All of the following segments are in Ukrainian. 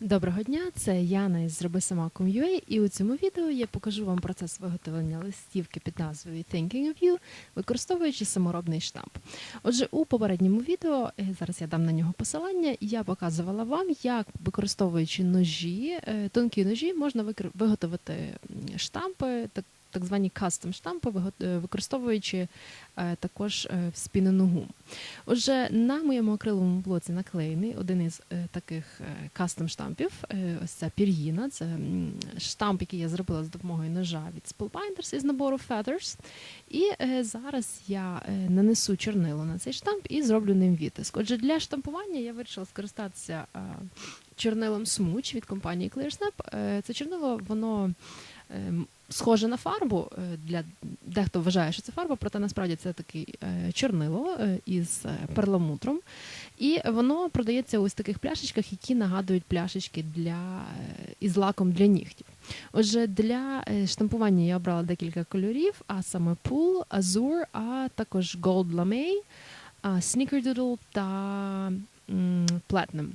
Доброго дня, це Яна із Зроби сама.com.ua і у цьому відео я покажу вам процес виготовлення листівки під назвою Thinking of You, використовуючи саморобний штамп. Отже, у попередньому відео, е, зараз я дам на нього посилання, я показувала вам, як використовуючи ножі, е, тонкі ножі, можна виготовити штампи, так, звані кастом штампи, е, використовуючи е, також е, вспінену гуму. Отже, на моєму акриловому блоці наклеєний один із таких кастом штампів. Ось ця пір'їна. Це штамп, який я зробила з допомогою ножа від Spellbinders із набору Feathers. І зараз я нанесу чорнило на цей штамп і зроблю ним відтиск. Отже, для штампування я вирішила скористатися чорнилом Smooch від компанії ClearSnap. Це чорнило, воно. Е, Схоже на фарбу е, для дехто вважає, що це фарба, проте насправді це такий е, чорнило е, із перламутром. І воно продається ось в таких пляшечках, які нагадують пляшечки для, із лаком для нігтів. Отже, для штампування я обрала декілька кольорів, а саме Pool, Azure, а також Gold Lame, Snickerdoodle та Platinum.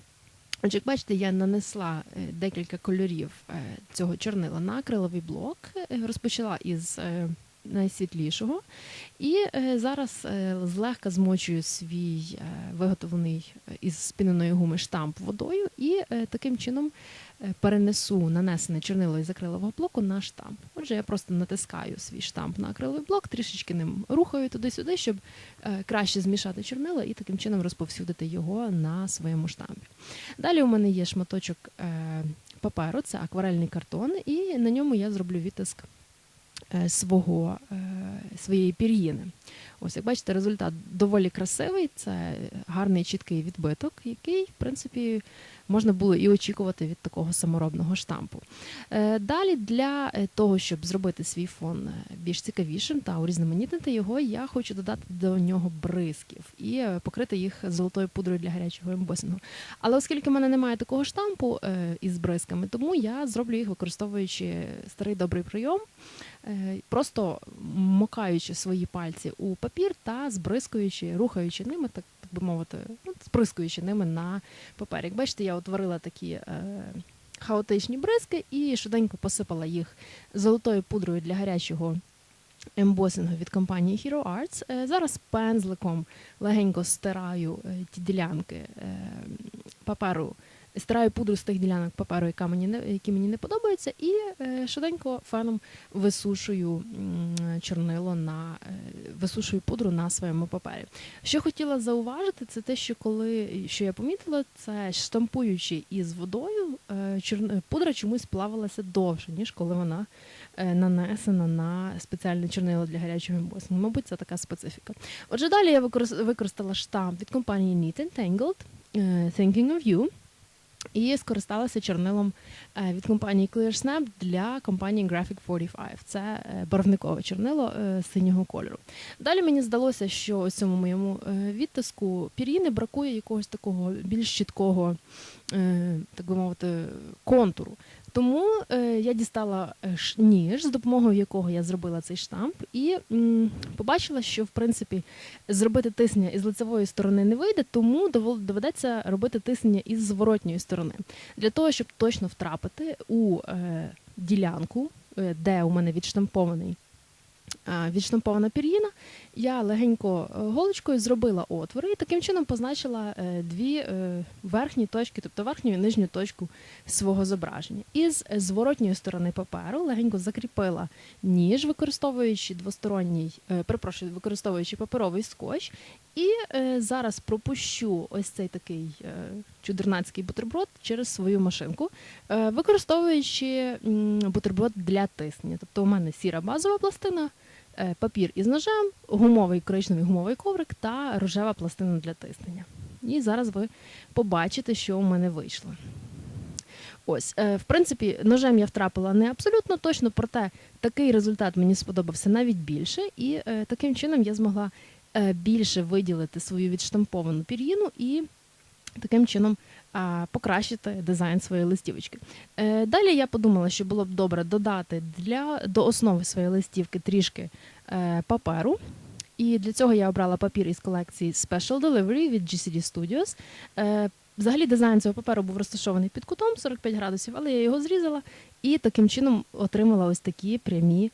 Отже, як бачите, я нанесла е, декілька кольорів е, цього чорнила на акриловий блок, е, розпочала із найсвітлішого, і зараз злегка змочую свій виготовлений із спіненої гуми штамп водою і таким чином перенесу нанесене чорнило із акрилового блоку на штамп. Отже, я просто натискаю свій штамп на акриловий блок, трішечки ним рухаю туди-сюди, щоб е, краще змішати чорнило і таким чином розповсюдити його на своєму штампі. Далі у мене є шматочок е, паперу, це акварельний картон, і на ньому я зроблю відтиск е, свого, е, своєї пір'їни. Ось, як бачите, результат доволі красивий, це гарний чіткий відбиток, який, в принципі, можна було і очікувати від такого саморобного штампу. Е, Далі для е, того, щоб зробити свій фон е, більш цікавішим та урізноманітнити його, я хочу додати до нього бризків і е, покрити їх золотою пудрою для гарячого ембосингу. Але оскільки в мене немає такого штампу е, із бризками, тому я зроблю їх використовуючи старий добрий прийом, е, просто мокаючи свої пальці у папір та збризкуючи, рухаючи ними, так, би мовити, ну, сприскуючи ними на папері. Як бачите, я утворила такі. Е, Хаотичні бризки і швиденько посипала їх золотою пудрою для гарячого ембосингу від компанії Hero Arts. Е, Зараз пензликом легенько стираю е, ті ділянки е, паперу, стираю пудру з тих ділянок паперу, яка мені не, які мені не подобаються, і е, швиденько феном висушую чорнило на е, висушую пудру на своєму папері. Що хотіла зауважити, це те, що коли що я помітила, це штампуючи із водою, е, пудра чомусь плавалася довше, ніж коли вона нанесена на спеціальне чорнило для гарячого ембосингу. Мабуть, це така специфіка. Отже, далі я використ- використала штамп від компанії Neat and Tangled Thinking of You. І скористалася чорнилом е, від компанії ClearSnap для компанії Graphic 45. Це е, барвникове чорнило е, синього кольору. Далі мені здалося, що у цьому моєму відтиску пір'їни бракує якогось такого більш чіткого, так би мовити, контуру. Тому е, я дістала е, ніж, з допомогою якого я зробила цей штамп, і побачила, що в принципі зробити тиснення із лицевої сторони не вийде, тому доведеться робити тиснення із зворотньої сторони. Для того, щоб точно втрапити у е, ділянку, де у мене відштампований. Відштампована пір'їна, я легенько е, голочкою зробила отвори і таким чином позначила е, дві е, верхні точки, тобто верхню і нижню точку свого зображення. Із е, зворотньої сторони паперу легенько закріпила ніж, використовуючи двосторонній, перепрошую, використовуючи паперовий скотч, і зараз пропущу ось цей такий чудернацький бутерброд через свою машинку, використовуючи бутерброд для тиснення. Тобто у мене сіра базова пластина, папір із ножем, гумовий коричневий гумовий коврик та рожева пластина для тиснення. І зараз ви побачите, що у мене вийшло. Ось, е, в принципі, ножем я втрапила не абсолютно точно, проте такий результат мені сподобався навіть більше, і е, таким чином я змогла е, більше виділити свою відштамповану пір'їну і таким чином покращити дизайн своєї листівочки. Е, Далі я подумала, що було б добре додати для, до основи своєї листівки трішки е, паперу. І для цього я обрала папір із колекції Special Delivery від GCD Studios. Е, Взагалі дизайн цього паперу був розташований під кутом 45 градусів, але я його зрізала і таким чином отримала ось такі прямі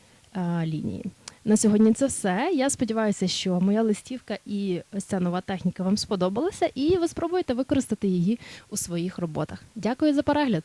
лінії. На сьогодні це все. Я сподіваюся, що моя листівка і ось ця нова техніка вам сподобалася, і ви спробуєте використати її у своїх роботах. Дякую за перегляд!